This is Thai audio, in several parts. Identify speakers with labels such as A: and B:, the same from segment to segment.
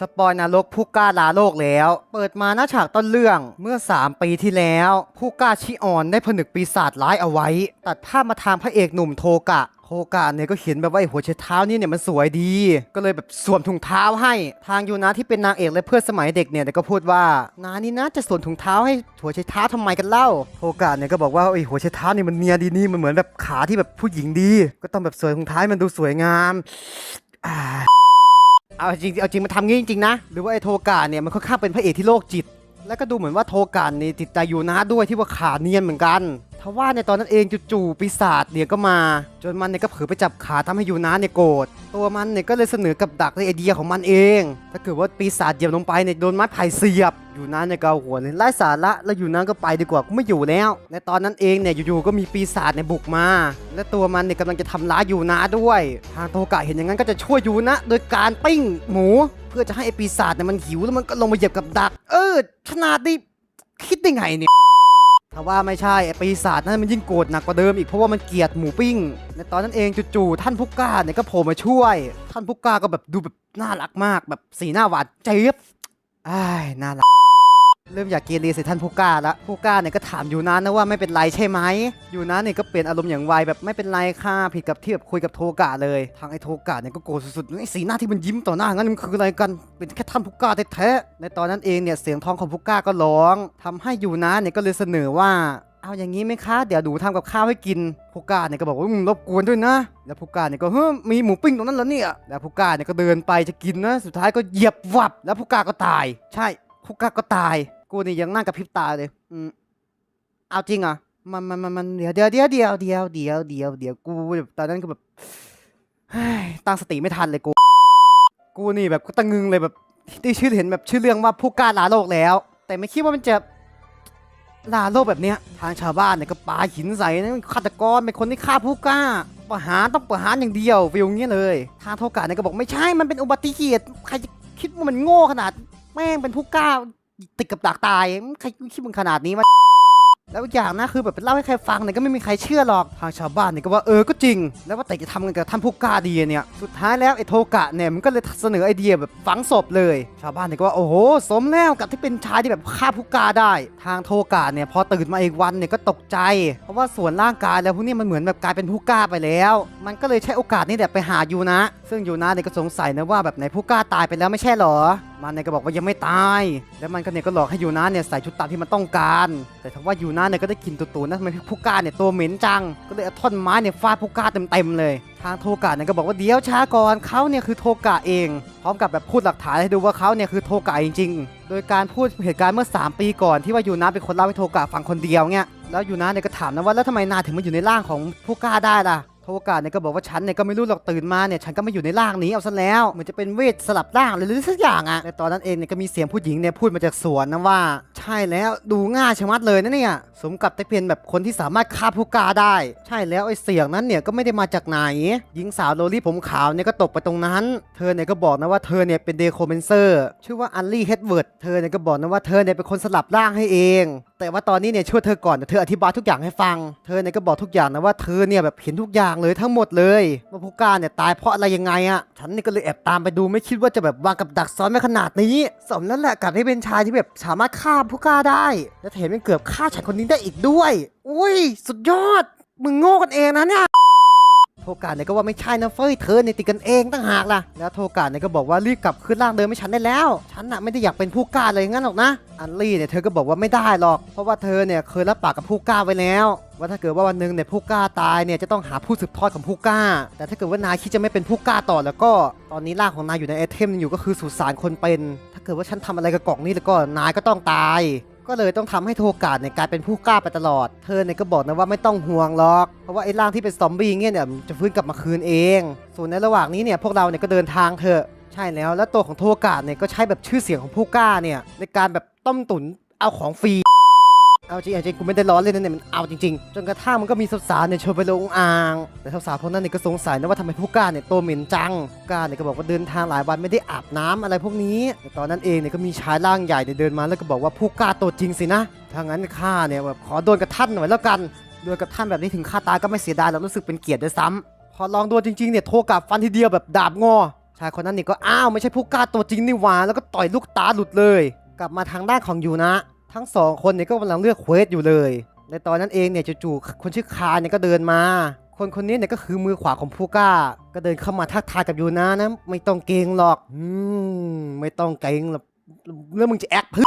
A: สปอยนรกผู้กล้าลาโลกแล้ว เปิดมาหน้าฉากต้นเรื่องเมื่อ 3 ปีที่แล้ว ผู้กล้าชิออนได้ผนึกปีศาจร้ายเอาไว้ ตัดภาพมาทางพระเอกหนุ่มโทกะโทกะเนี่ยก็เห็นแบบว่าไอ้หัวเช็ดเท้านี่เนี่ยมันสวยดี ก็เลยแบบสวมถุงเท้าให้ ทางยูนะที่เป็นนางเอกและเพื่อนสมัยเด็กเนี่ยก็พูดว่านานี่นะจะสวมถุงเท้าให้หัวเช็ดเท้าทำไมกันเล่าโทกะเนี่ยก็บอกว่าไอ้หัวเช็ดเท้านี่มันเนียดีนี่มันเหมือนแบบขาที่แบบผู้หญิงดี ก็ต้องแบบสวยถุงเท้ามันดูสวยงามอ่า เอาจริงเอาจริงมันทำงี้จริงๆนะ หรือว่าไอ้โทกาเนี่ยมันค่อนข้างเป็นพระเอกที่โรคจิต แล้วก็ดูเหมือนว่าโทกาเนี่ยติดใจอยู่นะด้วยที่ว่าขาเนียนเหมือนกัน ทว่าในตอนนั้นเองจู่ๆปีศาจเนี่ยก็มา จนมันเนี่ยก็เผลอไปจับขาทำให้ยูนะเนี่ยโกรธตัวมันเนี่ยก็เลยเสนอกับดักในไอเดียของมันเอง ถ้าเกิดว่าปีศาจเหยียบลงไปเนี่ยโดนไม้ไผ่เสียบยูนะเนี่ยก็เอาหัวเลยไล่สาระแล้วยูนะก็ไปดีกว่ากูไม่อยู่แล้ว ในตอนนั้นเองเนี่ยอยู่ๆก็มีปีศาจเนี่ยบุกมา และตัวมันเนี่ยกำลังจะทำร้ายยูนะด้วย ทางโทกะเห็นอย่างนั้นก็จะช่วยยูนะ โดยการปิ้งหมู เพื่อจะให้ไอปีศาจเนี่ยมันหิวแล้วมันก็ลงมาเหยียบกับดัก เออขนาดนี้คิดได้ไงเนี่ย ถ้าว่าไม่ใช่ไอ้ปีศาจนั้นมันยิ่งโกรธหนักกว่าเดิมอีกเพราะว่ามันเกลียดหมูปิ้ง ในตอนนั้นเองจู่ๆท่านผู้กล้าเนี่ยก็โผล่มาช่วย ท่านผู้กล้าก็แบบดูแบบน่ารักมากแบบสีหน้าหวานเจี๊ยบอ้ายน่ารัก เริ่มอยากเกเรใส่ท่านผู้กล้าละผู้กล้าเนี่ยก็ถามอยู่นะนะว่าไม่เป็นไรใช่ไหมอยู่นะเนี่ยก็เปลี่ยนอารมณ์อย่างไวแบบไม่เป็นไรค่ะผิดกับที่แบบคุยกับโทกะเลย ทางไอ้โทกะเนี่ยก็โกรธสุดๆไอ้สีหน้าที่มันยิ้มต่อหน้างั้นมันคืออะไรกันเป็นแค่ท่านผู้กล้าแท้ๆในตอนนั้นเองเนี่ยเสียงท้องของผู้กล้าก็ร้องทำให้อยู่นะเนี่ยก็เลยเสนอว่าเอาอย่างนี้ไหมคะ เดี๋ยวหนูทำกับข้าวให้กินผู้กล้าเนี่ยก็บอกว่าอืมรบกวนด้วยนะ แล้วผู้กล้าเนี่ยก็เฮ้ยมีหมูปิ้งตรงนั้นแล้วเนี่ย แล้วผู้กล้าเนี่ยก็เดินไปจะกินนะ สุดท้ายก็เหยียบวับ แล้วผู้กล้าก็ตาย ใช่ผู้กล้าก็ตาย กูนี่ยังนั่งกับพริบตาเลยอืมเอาจริงเหรอะมันมันมันมันเดี๋ยวเดี๋ยวเดี๋ยวเดี๋ยวเดี๋ยวเดี๋ยวเดี๋ยวเดี๋ยวกูแบบตอนนั้นก็แบบเฮ้ยตั้งสติไม่ทันเลยกู กูนี่แบบก็ตะงึงเลยแบบที่ชื่อเห็นแบบชื่อเรื่องว่าผู้กล้าลาโลกแล้ว แต่ไม่คิดว่ามันจะลาโลกแบบเนี้ยทางชาวบ้านเนี่ยก็ปาหินใส่นะฆาตกรเป็นคนที่ฆ่าผู้กล้าประหารต้องประหารอย่างเดียวฟิลเงี้ยเลย ทางโทกะเนี่ยก็บอกไม่ใช่มันเป็นอุบัติเหตุใครจะคิดว่ามันโง่ขนาดแม่งเป็นผู้กล้า ติดกับดักตายใครคิดมึงขนาดนี้วะแล้วอีกอย่างนะคือแบบไปเล่าให้ใครฟังเนี่ยก็ไม่มีใครเชื่อหรอกทางชาวบ้านเนี่ยก็ว่าเออก็จริง แล้วว่าแต่จะทำกันกับท่านผู้กล้าดีเนี่ยสุดท้ายแล้วไอ้โทกะเนี่ยมันก็เลยเสนอไอเดียแบบฝังศพเลย ชาวบ้านเนี่ยก็ว่าโอ้โหสมแล้วกับที่เป็นชายที่แบบฆ่าผู้กล้าได้ ทางโทกะเนี่ยพอตื่นมาอีกวันเนี่ยก็ตกใจ เพราะว่าส่วนร่างกายแล้วพวกนี้มันเหมือนแบบกลายเป็นผู้กล้าไปแล้ว มันก็เลยใช้โอกาสนี้แหละไปหายูนะ ซึ่งยูนะเนี่ยก็สงสัยนะว่าแบบไหนผู้กล้าตายไปแล้วไม่ใช่หรอ มันเนี่ยก็บอกว่ายังไม่ตาย แล้วมันก็เนี่ยก็หลอกให้ยูนะเนี่ยใส่ชุดตามที่มันต้องการ แต่ถ้าว่ายูนะเนี่ยก็ได้กลินตัวๆนะทำไมผู้กล้าเนี่ยตัวเหม็นจัง ก็เลยเอาท่อนไม้เนี่ยฟาดผู้กล้าเต็มๆเลย ทางโทกะเนี่ยก็บอกว่าเดี๋ยวช้าก่อนเขาเนี่ยคือโทกะเอง พร้อมกับแบบพูดหลักฐานให้ดูว่าเขาเนี่ยคือโทกะจริงๆ โดยการพูดเหตุการณ์เมื่อ 3 ปีก่อนที่ว่ายูนะเป็นคนเล่าให้โทกะฟังคนเดียวเนี่ยแล้วยูนะเนี่ยก็ถามนะว่าแล้วทำไมนาถึงมาอยู่ในร่างของผู้กล้าได้ล่ะ โทกะเนี่ยก็บอกว่าฉันเนี่ยก็ไม่รู้หรอกตื่นมาเนี่ยฉันก็ไม่อยู่ในร่างนี้เอาซะแล้วเหมือนจะเป็นเวทสลับร่างหรือสักอย่างอะในตอนนั้นเองเนี่ยก็มีเสียงผู้หญิงเนี่ยพูดมาจากสวนนะว่า ใช่แล้วดูง่ายชะมัดเลยนะเนี่ยสมกับได้เป็นแบบคนที่สามารถฆ่าผู้กาได้ ใช่แล้วไอ้เสียงนั้นเนี่ยก็ไม่ได้มาจากไหน หญิงสาวโลลี่ผมขาวเนี่ยก็ตกไปตรงนั้น เธอเนี่ยก็บอกนะว่าเธอเนี่ยเป็นเดโคเมนเซอร์ชื่อว่าอัลลี่เฮดเวิร์ดเธอเนี่ยก็บอกนะว่าเธอเนี่ยเป็นคนสลับร่างให้เอง แต่ว่าตอนนี้เนี่ยช่วยเธอก่อนเดี๋ยวเธออธิบายทุกอย่างให้ฟัง เธอเนี่ยก็บอกทุกอย่างนะว่าเธอเนี่ยแบบเห็นทุกอย่างเลยทั้งหมดเลยว่าผู้กล้าเนี่ยตายเพราะอะไรยังไงอะฉันนี่ก็เลยแอบตามไปดูไม่คิดว่าจะแบบวางกับดักซ้อนไว้ขนาดนี้สมแล้วแหละกับที่เป็นชายที่แบบสามารถฆ่าผู้กล้าได้ และแถมยังเกือบฆ่าฉันคนนี้ได้อีกด้วย อุ้ย สุดยอด มึงโง่กันเองนะเนี่ย ทกาเนี่ยก็ว่าไม่ใช่นะเฟ้ยเธอเนี่ยติดกันเองตั้งหากล่ะแล้วโทกาเนี่ยก็บอกว่ารีบกลับขึ้นร่างเดิมให้ฉันได้แล้ว ฉันน่ะไม่ได้อยากเป็นผู้กล้าเลยงั้นหรอกนะอันลี่เนี่ยเธอก็บอกว่าไม่ได้หรอก เพราะว่าเธอเนี่ยเคยรับปากกับผู้กล้าไว้แล้ว ว่าถ้าเกิดว่าวันหนึ่งเนี่ยผู้กล้าตายเนี่ยจะต้องหาผู้สืบทอดของผู้กล้า แต่ถ้าเกิดว่านายคิดจะไม่เป็นผู้กล้าต่อแล้วก็ตอนนี้ร่างของนายอยู่ในไอเทมอยู่ก็คือสุสานคนเป็น ถ้าเกิดว่าฉันทำอะไรกับกล่องนี้แล้วก็นายก็ต้องตาย ก็เลยต้องทำให้โทกาดเนี่ยกลายเป็นผู้กล้าไปตลอด เธอเนี่ยก็บอกนะว่าไม่ต้องห่วงหรอก เพราะว่าไอ้ร่างที่เป็นซอมบี้เนี่ยเนี่ยจะฟื้นกลับมาคืนเอง ส่วนในระหว่างนี้เนี่ยพวกเราเนี่ยก็เดินทางเถอะ ใช่แล้ว แล้วตัวของโทกาดเนี่ยก็ใช้แบบชื่อเสียงของผู้กล้าเนี่ยในการแบบต้มตุ๋นเอาของฟรี เอาจริงเอาจริงกูไม่ได้ล้อเล่นนะเนี่ยมันเอาจริงๆ จนกระทั่งมันก็มีสาวๆเนี่ยชวนไปลงอ่าง แต่สาวๆพวกนั้นเนี่ยก็สงสัยนะว่าทำไมผู้กล้าเนี่ยตัวเหม็นจังผู้กล้าเนี่ยก็บอกว่าเดินทางหลายวันไม่ได้อาบน้ำอะไรพวกนี้แต่ตอนนั้นเองเนี่ยก็มีชายร่างใหญ่เนี่ยเดินมาแล้วก็บอกว่าผู้กล้าตัวจริงสินะถ้างั้นข้าเนี่ยแบบขอโดนกระท่านหน่อยแล้วกันโดนกระท่านแบบนี้ถึงข้าตายก็ไม่เสียดายแล้วรู้สึกเป็นเกียรติด้วยซ้ำพอลองโดนจริงๆเนี่ยโทรกลับฟันทีเดียวแบบดาบงอชายคนนั้นนี่ก็อ้าวไม่ใช่ผู้กล้าตัวจริงนี่หว่าแล้วก็ต่อยลูกตาหลุดเลย กลับมาทางด้านของยูนะ ทั้งสองคนเนี่ยก็กำลังเลือกเควสอยู่เลย ในตอนนั้นเองเนี่ยจู่ๆคนชื่อคาเนี่ยก็เดินมา คนคนนี้เนี่ยก็คือมือขวาของผู้กล้า ก็เดินเข้ามาทักทายกับยูนะนะไม่ต้องเกรงหรอกอืมไม่ต้องเกรงหรอกเรื่อมึงจะแอคเพื่อ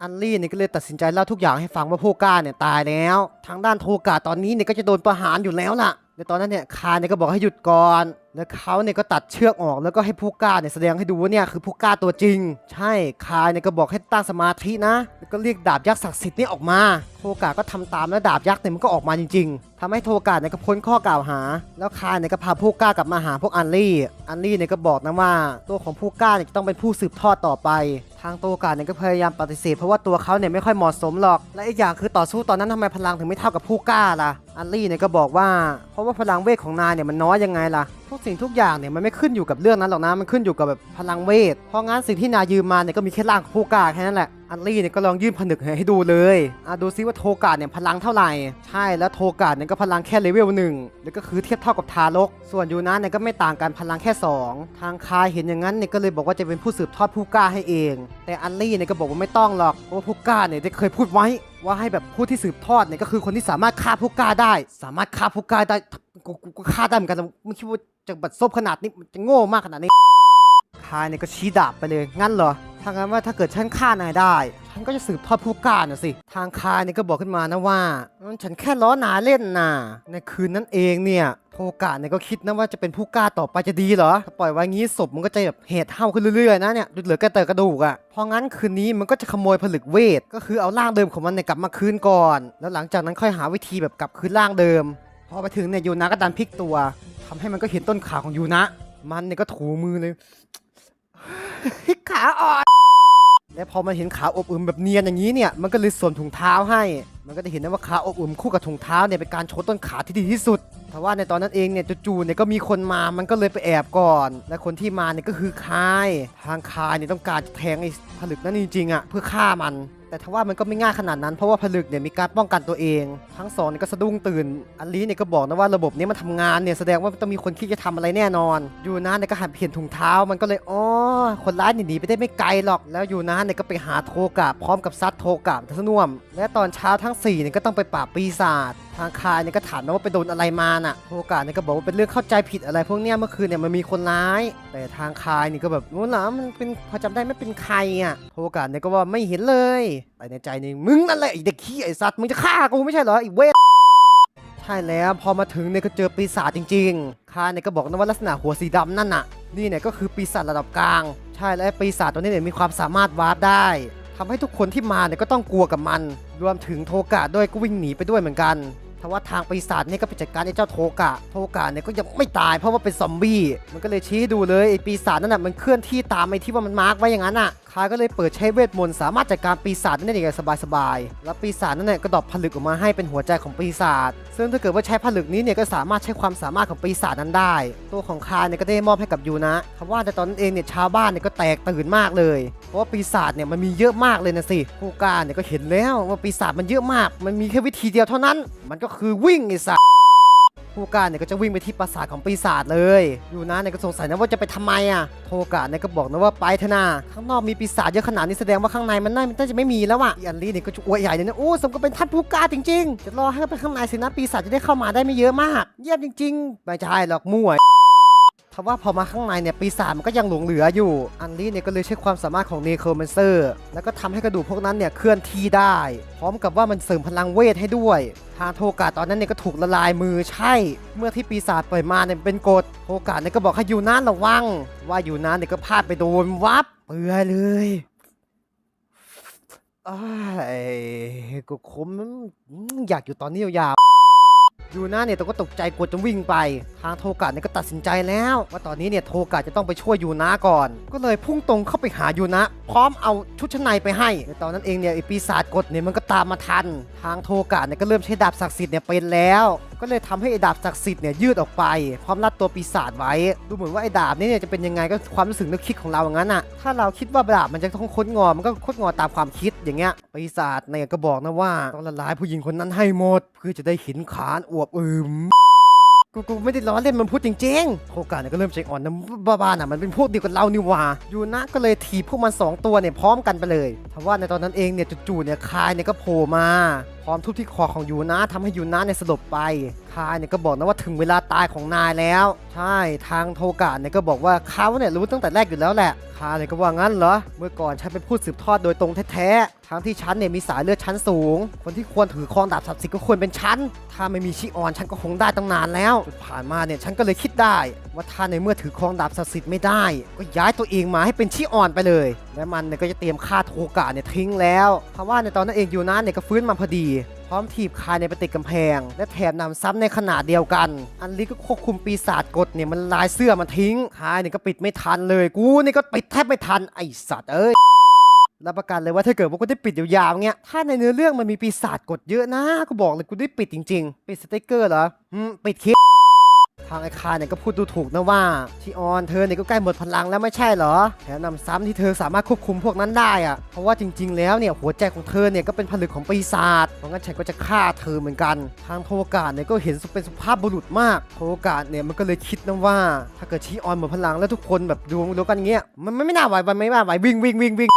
A: อันลี่เนี่ยก็เลยตัดสินใจเล่าทุกอย่างให้ฟังว่าผู้กล้าเนี่ยตายแล้ว ทางด้านโทกะตอนนี้เนี่ยก็จะโดนประหารอยู่แล้วล่ะ ในตอนนั้นเนี่ยคาเนี่ยก็บอกให้หยุดก่อน แล้วเขาเนี่ยก็ตัดเชือกออกแล้วก็ให้ผู้กล้าเนี่ยแสดงให้ดูว่าเนี่ยคือผู้กล้าตัวจริง ใช่คาเนี่ยก็บอกให้ตั้งสมาธินะ แล้วก็เรียกดาบยักษ์ศักดิ์สิทธิ์นี่ออกมา โทกะก็ทำตามแล้วดาบยักษ์เนี่ยมันก็ออกมาจริง ๆทำให้โทกะเนี่ยก็พ้นข้อกล่าวหา แล้วคาเนี่ยก็พาผู้กล้ากลับมาหาพวกอันลี่อันลี่เนี่ยก็บอกนะว่าตัวของผู้กล้าเนี่ยต้องเป็นผู้สืบทอดต่อไป ทางโทกะเนี่ยก็พยายามปฏิเสธเพราะว่าตัวเขาเนี่ยไม่ค่อยเหมาะสมหรอก และอีกอย่างคือต่อสู้ตอนนั้นทำไมพลังถึงไม่เท่ากับผู้กล้าล่ะอันลี่เนี่ยก็บอกว่าเพราะว่าพลังเวทของนายเนี่ยมันน้อยยังไงล่ะ ทุกสิ่งทุกอย่างเนี่ยมันไม่ขึ้นอยู่กับเรื่องนั้นหรอกนะมันขึ้นอยู่กับแบบพลังเวทเพราะงั้นสิ่งที่นายยืมมาเนี่ยก็มีแค่ร่างของผู้กาแค่นั้นแหละอันลี่เนี่ยก็ลองยื่นผนึกให้ดูเลยอะดูซิว่าโทกาเนี่ยพลังเท่าไหร่ ใช่แล้วโทกาเนี่ยก็พลังแค่เลเวลหนึ่งแล้วก็คือเทียบเท่ากับทารก ส่วนยูนะเนี่ยก็ไม่ต่างกันพลังแค่ 2 ทางคายเห็นอย่างนั้นเนี่ยก็เลยบอกว่าจะเป็นผู้สืบทอดผู้กาให้เอง แต่อันลี่เนี่ยก็บอกว่าไม่ต้องหรอกเพราะว่าผู้กาเนี่ยได้เคยพูดไว้ว่าให้แบบผู้ที่สืบทอดเนี่ยก็คือคนที่สามารถฆ่าผู้กาได้ สามารถฆ่าผู้กาได้ กูกูก็ฆ่าได้เหมือนกันแต่ไม่คิดว่าจะบัดซบขนาดนี้มันจะโง่มากขนาดนี้คายเนี่ยก็ชี้ดาบไปเลย งั้นเหรอถ้างั้นว่าถ้าเกิดฉันฆ่านายได้ ฉันก็จะสืบทอดผู้กล้าน่ะสิ ทางคายเนี่ยก็บอกขึ้นมานะว่า ฉันแค่ล้อหนาเล่นน่ะ ในคืนนั้นเองเนี่ยโทกะเนี่ยก็คิดนะว่าจะเป็นผู้กล้าต่อไปจะดีเหรอ ถ้าปล่อยไว้งี้ศพมันก็จะแบบเหตุเท่าขึ้นเรื่อยๆนะเนี่ยเหลือแค่แต่กระดูกอะ่ะเพราะงั้นคืนนี้มันก็จะขโมยผลึกเวท ก็คือเอาร่างเดิมของมันเนี่ยกลับมาคืนก่อน แล้วหลังจากนั้นค่อยหาวิธีแบบกลับคืนร่างเดิม พอไปถึงเนี่ยยูนะก็ดันพลิกตัวทำให้มันก็เห็นต้นขาของยูนะ มันเนี่ยก็ถูมือเลยขาอ่อนและพอมันเห็นขาอบอุ่นแบบเนียนอย่างนี้เนี่ยมันก็เลยสวมถุงเท้าให้ มันก็จะเห็นได้ว่าขาอบอุ่นคู่กับถุงเท้าเนี่ยเป็นการโชว์ต้นขาที่ดีที่สุดแต่ว่าในตอนนั้นเองเนี่ยจู่ๆเนี่ยก็มีคนมามันก็เลยไปแอบก่อน และคนที่มาเนี่ยก็คือคาย ทางคายเนี่ยต้องการจะแทงไอ้ผลึกนั้นจริงๆอะเพื่อฆ่ามัน แต่ทว่ามันก็ไม่ง่ายขนาดนั้นเพราะว่าผลึกเนี่ยมีการป้องกันตัวเอง ทั้งสองเนี่ยก็สะดุ้งตื่น อันลีเนี่ยก็บอกนะว่าระบบนี้มันทำงานเนี่ยแสดงว่าต้องมีคนคิดจะทำอะไรแน่นอน ยูนาเนี่ยก็หันเห็นถุงเท้ามันก็เลยอ๋อคนร้ายหนีไปได้ไม่ไกลหรอก แล้วยูนาเนี่ยก็ไปหาโทกับพร้อมกับซัดโทกับทั้งน่วม และตอนเช้าทั้ง4เนี่ยก็ต้องไปปราบปีศาจทางคายเนี่ยก็ถามนะว่าไปโดนอะไรมาน่ะโทกะเนี่ยก็บอกว่าเป็นเรื่องเข้าใจผิดอะไร พวกเนี้ยเมื่อคืนเนี่ยมันมีคนร้าย แต่ทางคายนี่ก็แบบนู้นหรอมันเป็นพอจำได้ไม่เป็นใครอะโทกะเนี่ยก็ว่าไม่เห็นเลยแต่ในใจนี่มึงนั่นแหละไอ้เด็กขี้ไอสัตว์มึงจะฆ่ากูไม่ใช่เหรอไอเวทใช่แล้วพอมาถึงเนี่ยก็เจอปีศาจจริงๆคาเนี่ยก็บอกนะว่าลักษณะหัวสีดำนั่นน่ะนี่เนี่ยก็คือปีศาจระดับกลาง ใช่แล้วปีศาจตัวนี้เนี่ยมีความสามารถวาร์ปได้ ทำให้ทุกคนที่มาเนี่ยก็ต้องกลัวกับมัน รวมถึงโทกะด้วยก็วิ่งหนีไปด้วยเหมือนกันทว่าทางปีศาจเนี่ยก็ไปจัดการไอ้เจ้าโทกะ โทกะเนี่ยก็ยังไม่ตายเพราะว่าเป็นซอมบี้ มันก็เลยชี้ดูเลยไอ้ปีศาจนั่นน่ะมันเคลื่อนที่ตามไอ้ที่ว่ามันมาร์กไว้อย่างนั้นอะคาก็เลยเปิดใช้เวทมนต์สามารถจัดการปีศาจนั้นได้อย่างสบายๆ แล้วปีศาจนั้นเนี่ยก็ดอปผลึกออกมาให้เป็นหัวใจของปีศาจ ซึ่งถ้าเกิดว่าใช้ผลึกนี้เนี่ยก็สามารถใช้ความสามารถของปีศาจนั้นได้ ตัวของคาเนี่ยก็ได้มอบให้กับยูนะทว่าแต่ตอนนั้นเองเนี่ยชาวบ้านเนี่ยก็แตกตื่นมากเลย เพราะว่าปีศาจเนี่ยมันมีเยอะมากเลยนะสิผู้กล้าเนี่ยก็เห็นแล้วว่าปีศาจมันเยอะมาก มันมีแค่วิธีเดียวเท่านั้น มันก็คือวิ่งไอ้สัสผู้กล้าเนี่ยก็จะวิ่งไปที่ปราสาทของปีศาจเลย อยู่นะเนี่ยก็สงสัยนะว่าจะไปทำไมอะ โทกะเนี่ยก็บอกนะว่าไปเถอะนาข้างนอกมีปีศาจเยอะขนาดนี้แสดงว่าข้างในมันน่ามันน่าจะไม่มีแล้วอะอันลี่เนี่ยก็จะอวยใหญ่เลยนะโอ้สมกับเป็นท่านผู้กล้าจริง ๆ จะรอให้ไปข้างในสินะปีศาจจะได้เข้ามาได้ไม่เยอะมาก เยี่ยมจริงๆไม่ใช่หรอกมั่ว ทว่าพอมาข้างในเนี่ยปีศาจมันก็ยังหลงเหลืออยู่ อันลี่เนี่ยก็เลยใช้ความสามารถของเนโครแมนเซอร์ แล้วก็ทำให้กระดูกพวกนั้นเนี่ยเคลื่อนที่ได้ พร้อมกับว่ามันเสริมพลังเวทให้ด้วย ทางโทกะตอนนั้นเนี่ยก็ถูกละลายมือใช่ เมื่อที่ปีศาจปล่อยมาเนี่ยเป็นกฎโทกะเนี่ยก็บอกให้อยู่นานระวัง ว่าอยู่นานเนี่ยก็พลาดไปโดนวับเปื่อยเลยอ้ายก็คมอืมอยากอยู่ตอนนี้ยาว ยูน่าเนี่ยตัวก็ตกใจกลัวจะวิ่งไป ทางโทกะเนี่ยก็ตัดสินใจแล้ว ว่าตอนนี้เนี่ยโทกะจะต้องไปช่วยยูนะก่อน ก็เลยพุ่งตรงเข้าไปหายูนะพร้อมเอาชุดชั้นในไปให้ในตอนนั้นเองเนี่ยไอปีศาจกดเนี่ยมันก็ตามมาทัน ทางโทกะเนี่ยก็เริ่มใช้ดาบศักดิ์สิทธิ์เนี่ยเป็นแล้ว ก็เลยทำให้ไอ้ดาบศักดิ์สิทธิ์เนี่ยยืดออกไป พร้อมรัดตัวปีศาจไว้ ดูเหมือนว่าไอ้ดาบนี้เนี่ยจะเป็นยังไงก็ความรู้สึกนึกคิดของเราอย่างนั้นอะถ้าเราคิดว่าดาบมันจะต้องคดงอมันก็คดงอตามความคิดอย่างเงี้ยปีศาจเนี่ยก็บอกนะว่าต้องละลายผู้หญิงคนนั้นให้หมด เพื่อจะได้ห็นขานอวบอึมกูกูไม่ได้ล้อเล่นมันพูดจริงๆโคกาเนี่ยก็เริ่มใจอ่อนนะบ้าๆน่ะมันเป็นพวกเดียวกับเรานี่ว่ายูนะก็เลยถีบพวกมันสองตัวเนี่ยพร้อมกันไปเลยทว่าในตอนนั้นเองเนี่ยจู่ๆเนี่ยคายเนี่ยก็โผล่มาพร้อมทุบที่คอของยูนะทำให้ยูนะเนี่ยสลบไปคายเนี่ยก็บอกนะว่าถึงเวลาตายของนายแล้ว ใช่ทางโทกะเนี่ยก็บอกว่าเขาเนี่ยรู้ตั้งแต่แรกอยู่แล้วแหละคายเนี่ยก็ว่างั้นเหรอเมื่อก่อนฉันเป็นผู้สืบทอดโดยตรงแท้ๆทั้งที่ฉันเนี่ยมีสายเลือดชั้นสูง คนที่ควรถือครองดาบศักดิ์สิทธิ์ก็ควรเป็นฉันถ้าไม่มีชิออนฉันก็คงได้ตั้งนานแล้วผ่านมาเนี่ยฉันก็เลยคิดได้ว่าถ้าในเมื่อถือครองดาบศักดิ์สิทธิ์ไม่ได้ ก็ย้ายตัวเองมาให้เป็นชิออนไปเลย และมันเนี่ยก็จะเตรียมฆ่าโทกะเนี่ยทิ้งแล้วเพราะว่าในตอนนั้นเองยูนะเนี่ยก็ฟื้นมาพอดี พร้อมถีบคายในปติดกำแพง และแถมนำซ้ำในขนาดเดียวกัน อันลีก็ควบคุมปีศาจกดเนี่ยมันลายเสื้อมันทิ้งคายเนี่ยก็ปิดไม่ทันเลยกูนี่ก็ปิดแทบไม่ทันไอสัตว์เอ้ยรับประกันเลยว่าถ้าเกิดว่ากูได้ปิดยาวๆเงี้ย ถ้าในเนื้อเรื่องมันมีปีศาจกดเยอะนะ กูบอกเลยกูได้ปิดจริง ๆ ปิดสต็กเกอร์เหรอ อืม ปิดคลิปางไอคาเนี่ยก็พูดดูถูกนะว่าชิออนเธอเนี่ยก็ใกล้หมดพลังแล้วไม่ใช่เหรอแถมนำซ้ำที่เธอสามารถควบคุมพวกนั้นได้อะเพราะว่าจริง ๆ แล้วเนี่ยหัวใจของเธอเนี่ยก็เป็นผลึกของปีศาจเพราะงั้นฉันก็จะฆ่าเธอเหมือนกัน ทางโทกาเนี่ยก็เห็นเป็นสุภาพบุรุษมากโทกาเนี่ยมันก็เลยคิดนะว่า ถ้าเกิดชิออนหมดพลังแล้วทุกคนแบบดวงเดียวกันเงี้ยมันมันไม่น่าไหวมันไม่น่าไหววิ่งวิ่งวิ่งวิ่ง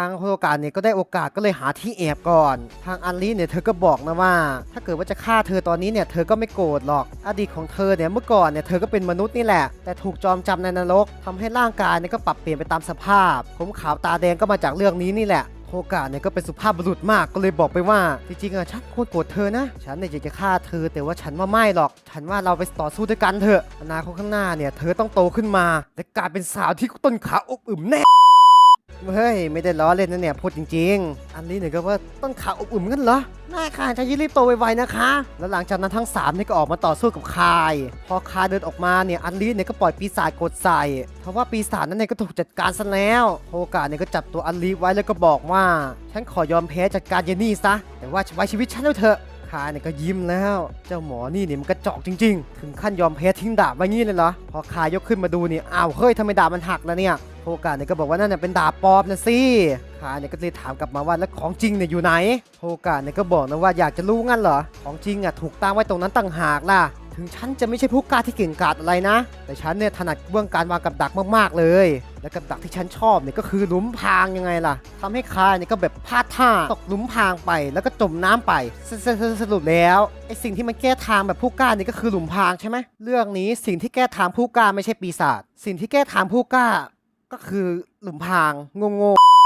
A: างโอกาเนี่ยก็ได้โอกาสก็เลยหาที่แอบก่อน ทางอันลีเนี่ยเธอก็บอกนะว่า ถ้าเกิดว่าจะฆ่าเธอตอนนี้เนี่ยเธอก็ไม่โกรธหรอก อดีตของเธอเนี่ยเมื่อก่อนเนี่ยเธอก็เป็นมนุษย์นี่แหละ แต่ถูกจอมจำในนรกทำให้ร่างกายเนี่ยก็ปรับเปลี่ยนไปตามสภาพ ผมขาวตาแดงก็มาจากเรื่องนี้นี่แหละโอกาเนี่ยก็เป็นสุภาพบุรุษมากก็เลยบอกไปว่าจริงๆอะฉันโคตรโกรธเธอนะ ฉันเนี่ยอยากจะฆ่าเธอ แต่ว่าฉันว่าไม่หรอก ฉันว่าเราไปต่อสู้ด้วยกันเถอะอนาคตข้างหน้าเนี่ยเธอต้องโตขึ้นมา และกลายเป็นสาวที่ต้นขาอบอุ่มแน่ เฮ้ย ไม่ได้ล้อเล่นนะเนี่ย พูดจริง ๆ อันนี้เนี่ยก็ว่าต้นขาอบอุ่นกันเหรอน่าค่ะจะยิ่รีบโตไวๆนะคะ แล้วหลังจากนั้นทั้ง3เนี่ยก็ออกมาต่อสู้กับคาย พอคายเดินออกมาเนี่ยอันลีเนี่ยก็ปล่อยปีศาจกดใส่เพราะว่าปีศาจนั้นเนี่ยก็ถูกจัดการซะแล้วโอกาสเนี่ยก็จับตัวอันลีไว้แล้วก็บอกว่า ฉันขอยอมแพ้จัดการเยนนี่ซะ แต่ว่าไว้ชีวิตฉันด้วยเถอะคายเนี่ยก็ยิ้มแล้ว เจ้าหมอนี่เนี่ยมันกระจอกจริง ๆ ถึงขั้นยอมแพ้ทิ้งดาบไว้งี้เลยเหรอ พอคายยกขึ้นมาดูเนี่ย อ้าว เฮ้ยทำไมดาบมันหักแล้วเนี่ย โอกาสเนี่ยก็บอกว่านั่นเน่ะเป็นดาบปลอมนะสิคาเนี่ยก็เลยถามกลับมาว่าแล้วของจริงเนี่ยอยู่ไหนโอกาสเนี่ยก็บอกนะว่าอยากจะรู้งั้นเหรอ ของจริงอะถูกตั้งไว้ตรงนั้นต่างหากล่ะ ถึงฉันจะไม่ใช่ผู้กล้าที่เก่งกาจอะไรนะ แต่ฉันเนี่ยถนัดเรื่องการวางกับดักมากๆเลย และกับดักที่ฉันชอบเนี่ยก็คือหลุมพรางยังไงล่ะทำให้คาเนี่ยก็แบบพลาดท่าตกหลุมพรางไป แล้วก็จมน้ำไปสสสสรุปแล้วไอสิ่งที่มันแก้ทางแบบผู้กล้านี่ยก็คือหลุมพรางใช่ไหมเรื่องนี้สิ่งที่แก้ทางผู้กล้าไม่ใช่ปีศาจสิ่งที่แก้ทางผู้กล้า ก็คือหลุมพรางโง่ๆ